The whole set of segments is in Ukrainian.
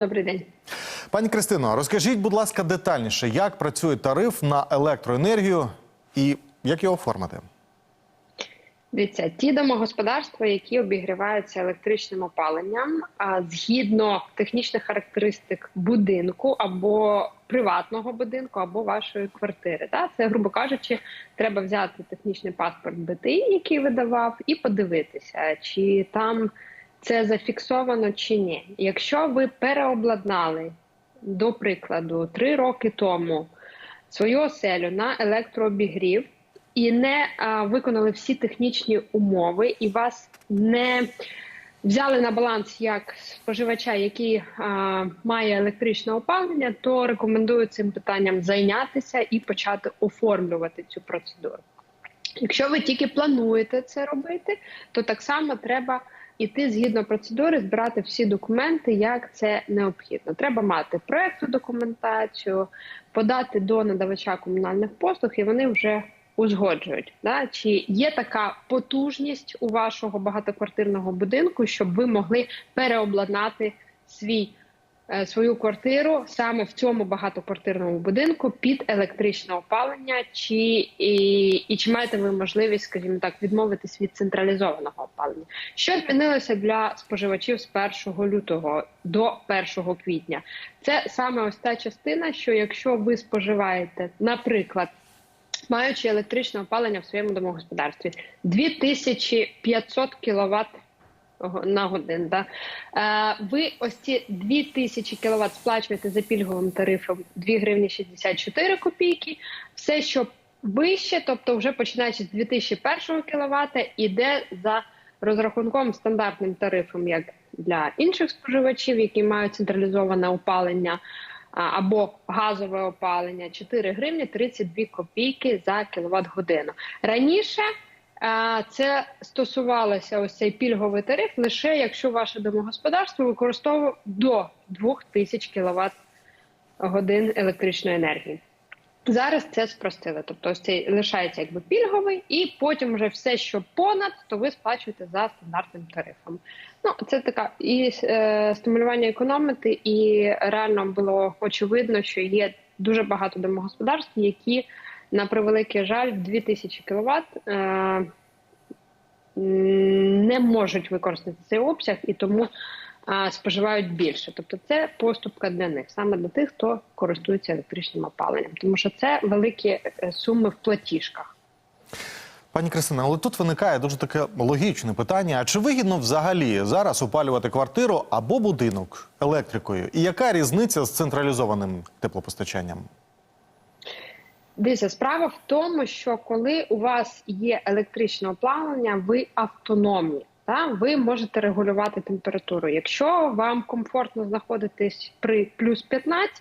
Добрий день. Пані Кристино, розкажіть, будь ласка, детальніше, як працює тариф на електроенергію і як його оформити? Дивіться, ті домогосподарства, які обігріваються електричним опаленням, згідно технічних характеристик будинку або приватного будинку, або вашої квартири. Да? Це, грубо кажучи, треба взяти технічний паспорт БТІ, який видавав, і подивитися, чи там це зафіксовано чи ні. Якщо ви переобладнали, до прикладу, три роки тому свою оселю на електрообігрів і не а, виконали всі технічні умови, і вас не взяли на баланс як споживача, який а, має електричне опалення, то рекомендую цим питанням зайнятися і почати оформлювати цю процедуру. Якщо ви тільки плануєте це робити, то так само треба іти згідно процедури, збирати всі документи, як це необхідно. Треба мати проектну документацію, подати до надавача комунальних послуг, і вони вже узгоджують. Да? Чи є така потужність у вашого багатоквартирного будинку, щоб ви могли переобладнати свій свою квартиру саме в цьому багатоквартирному будинку під електричне опалення, чи і, і чи маєте ви можливість, скажімо так, відмовитись від централізованого опалення? Що змінилося для споживачів з 1 лютого до 1 квітня? Це саме ось та частина, що якщо ви споживаєте, наприклад. Маючи електричне опалення в своєму домогосподарстві 2500 кВт на годин. Да? Е, ви ось ці 2000 кВт сплачуєте за пільговим тарифом 2 гривні 64 копійки. Все, що вище, тобто вже починаючи з 2001 кВт, іде за розрахунком стандартним тарифом, як для інших споживачів, які мають централізоване опалення. Або газове опалення 4 гривні 32 копійки за кіловат годину. Раніше це стосувалося ось цей пільговий тариф лише якщо ваше домогосподарство використовує до 2000 кВт годин електричної енергії. Зараз це спростили. Тобто, ось цей лишається якби пільговий, і потім вже все, що понад, то ви сплачуєте за стандартним тарифом. Ну це така і е, стимулювання економіки, і реально було очевидно, що є дуже багато домогосподарств, які на превеликий жаль 2000 кВт не можуть використати цей обсяг і тому е, споживають більше. Тобто, це поступка для них, саме для тих, хто користується електричним опаленням, тому що це великі е, суми в платіжках. Пані Кристина, але тут виникає дуже таке логічне питання: а чи вигідно взагалі зараз опалювати квартиру або будинок електрикою? І яка різниця з централізованим теплопостачанням? Дивіться, справа в тому, що коли у вас є електричне опалення, ви автономні. Та ви можете регулювати температуру. Якщо вам комфортно знаходитись при плюс 15,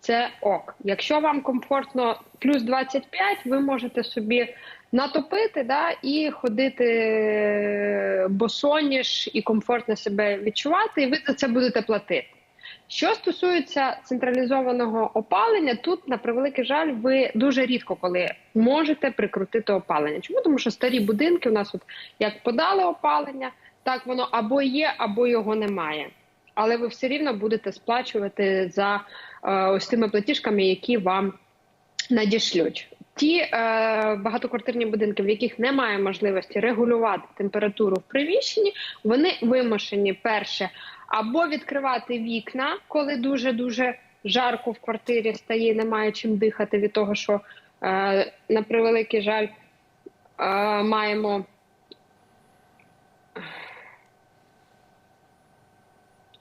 це ок. Якщо вам комфортно плюс 25, ви можете собі натопити да, і ходити босоніж і комфортно себе відчувати, і ви за це будете платити. Що стосується централізованого опалення, тут на превеликий жаль, ви дуже рідко коли можете прикрутити опалення. Чому тому, що старі будинки у нас, от як подали опалення, так воно або є, або його немає. Але ви все рівно будете сплачувати за е, ось тими платіжками, які вам надішлють. Ті е, багатоквартирні будинки, в яких немає можливості регулювати температуру в приміщенні, вони вимушені перше або відкривати вікна, коли дуже дуже жарко в квартирі стає, немає чим дихати від того, що е, на превеликий жаль е, маємо.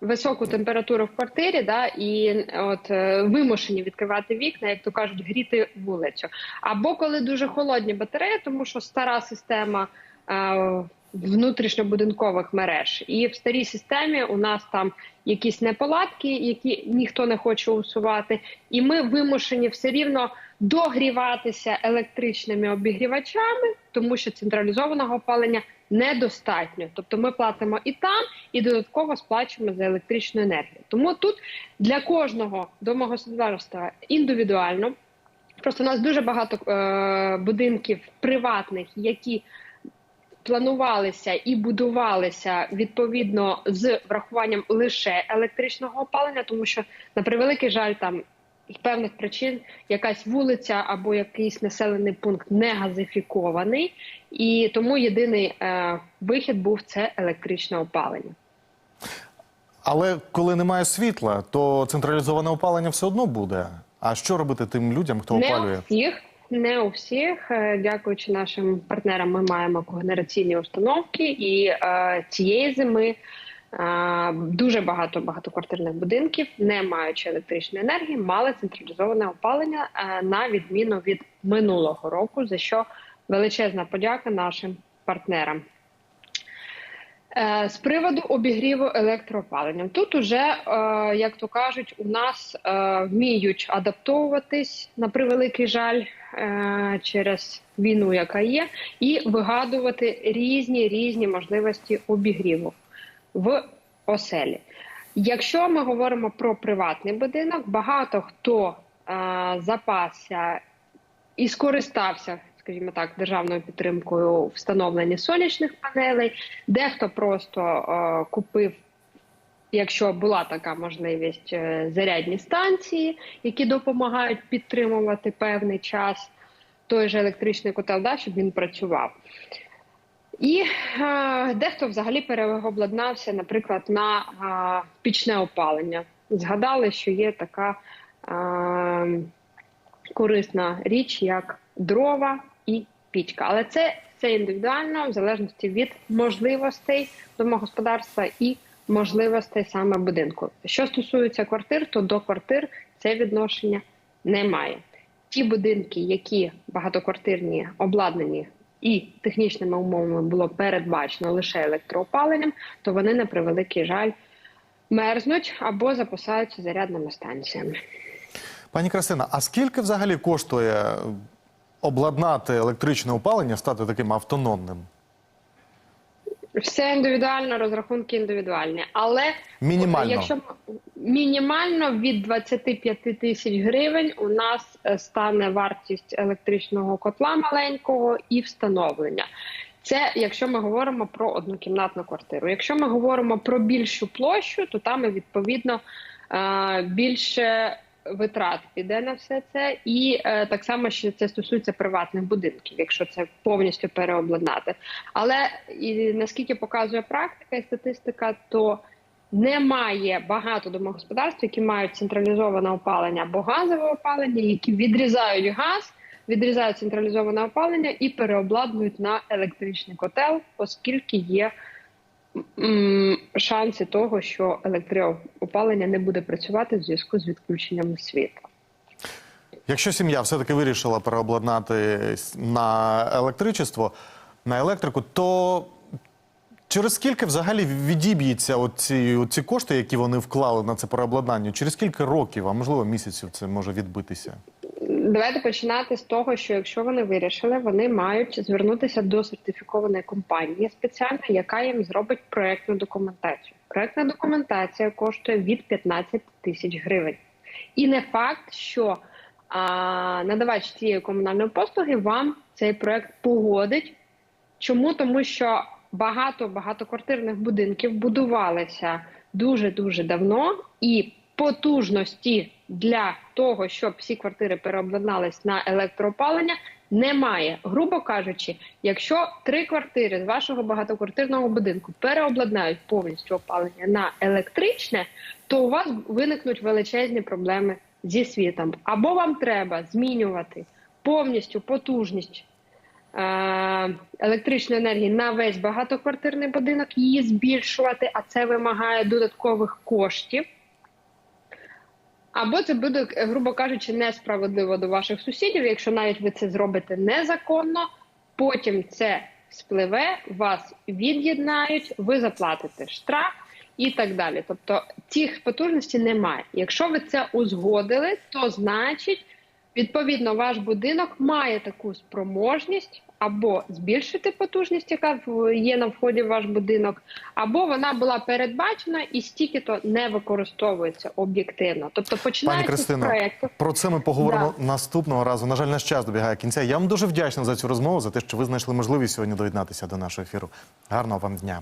Високу температуру в квартирі, да, і от е, вимушені відкривати вікна, як то кажуть, гріти вулицю. Або коли дуже холодні батареї, тому що стара система е, внутрішньобудинкових мереж, і в старій системі у нас там якісь неполадки, які ніхто не хоче усувати, і ми вимушені все рівно догріватися електричними обігрівачами, тому що централізованого опалення недостатньо. Тобто ми платимо і там, і додатково сплачуємо за електричну енергію. Тому тут для кожного домогосподарства індивідуально. Просто у нас дуже багато е, будинків приватних, які планувалися і будувалися відповідно з врахуванням лише електричного опалення, тому що на превеликий жаль, там з певних причин якась вулиця або якийсь населений пункт не газифікований, і тому єдиний е, вихід був це електричне опалення. Але коли немає світла, то централізоване опалення все одно буде. А що робити тим людям, хто не опалює? всіх, не у всіх. Е, Дякуючи нашим партнерам, ми маємо когенераційні установки, і е, цієї зими е, дуже багато багатоквартирних будинків, не маючи електричної енергії, мали централізоване опалення е, на відміну від минулого року, за що величезна подяка нашим партнерам. Е, З приводу обігріву електроопаленням. Тут уже, е, як то кажуть, у нас е, вміють адаптовуватись на превеликий жаль через війну, яка є, і вигадувати різні різні можливості обігріву в оселі. Якщо ми говоримо про приватний будинок, багато хто запасся і скористався, скажімо так, державною підтримкою встановлення сонячних панелей. Дехто просто е, купив, якщо була така можливість, е, зарядні станції, які допомагають підтримувати певний час той же електричний котел, да, щоб він працював. І е, дехто взагалі переобладнався, наприклад, на е, пічне опалення. Згадали, що є така е, корисна річ, як дрова і пічка. Але це, це індивідуально в залежності від можливостей домогосподарства і можливостей саме будинку. Що стосується квартир, то до квартир це відношення немає. Ті будинки, які багатоквартирні, обладнані і технічними умовами було передбачено лише електроопаленням, то вони на превеликий жаль мерзнуть або запасаються зарядними станціями. Пані Красина, а скільки взагалі коштує обладнати електричне опалення, стати таким автономним? Все індивідуально, розрахунки індивідуальні, але Мінімально. якщо мінімально від 25 тисяч гривень у нас е, стане вартість електричного котла маленького і встановлення. Це якщо ми говоримо про однокімнатну квартиру. Якщо ми говоримо про більшу площу, то там відповідно е, більше витрат піде на все це, і е, так само що це стосується приватних будинків, якщо це повністю переобладнати. Але і наскільки показує практика і статистика, то немає багато домогосподарств, які мають централізоване опалення або газове опалення, які відрізають газ, відрізають централізоване опалення і переобладнують на електричний котел, оскільки є шанси того, що електроопалення не буде працювати в зв'язку з відключенням світла. Якщо сім'я все-таки вирішила переобладнати на електричество, на електрику, то через скільки взагалі відіб'ється оці, оці кошти, які вони вклали на це переобладнання? Через скільки років, а можливо місяців це може відбитися? Давайте починати з того, що якщо вони вирішили, вони мають звернутися до сертифікованої компанії спеціально, яка їм зробить проектну документацію. Проектна документація коштує від 15 тисяч гривень, і не факт, що а, надавач цієї комунальної послуги вам цей проект погодить. Чому тому, що багато багатоквартирних будинків будувалися дуже дуже давно, і потужності для того, щоб всі квартири переобладнались на електроопалення, немає. Грубо кажучи, якщо три квартири з вашого багатоквартирного будинку переобладнають повністю опалення на електричне, то у вас виникнуть величезні проблеми зі світом. Або вам треба змінювати повністю потужність е, електричної енергії на весь багатоквартирний будинок, її збільшувати, а це вимагає додаткових коштів. Або це буде, грубо кажучи, несправедливо до ваших сусідів, якщо навіть ви це зробите незаконно, потім це спливе, вас від'єднають, ви заплатите штраф і так далі. Тобто цих потужностей немає. Якщо ви це узгодили, то значить, відповідно, ваш будинок має таку спроможність або збільшити потужність, яка є на вході в ваш будинок, або вона була передбачена і стільки-то не використовується об'єктивно. Тобто, Пані починаючи з проєкту, про це ми поговоримо наступного разу. На жаль, наш час добігає кінця. Я вам дуже вдячний за цю розмову, за те, що ви знайшли можливість сьогодні доєднатися до нашого ефіру. Гарного вам дня.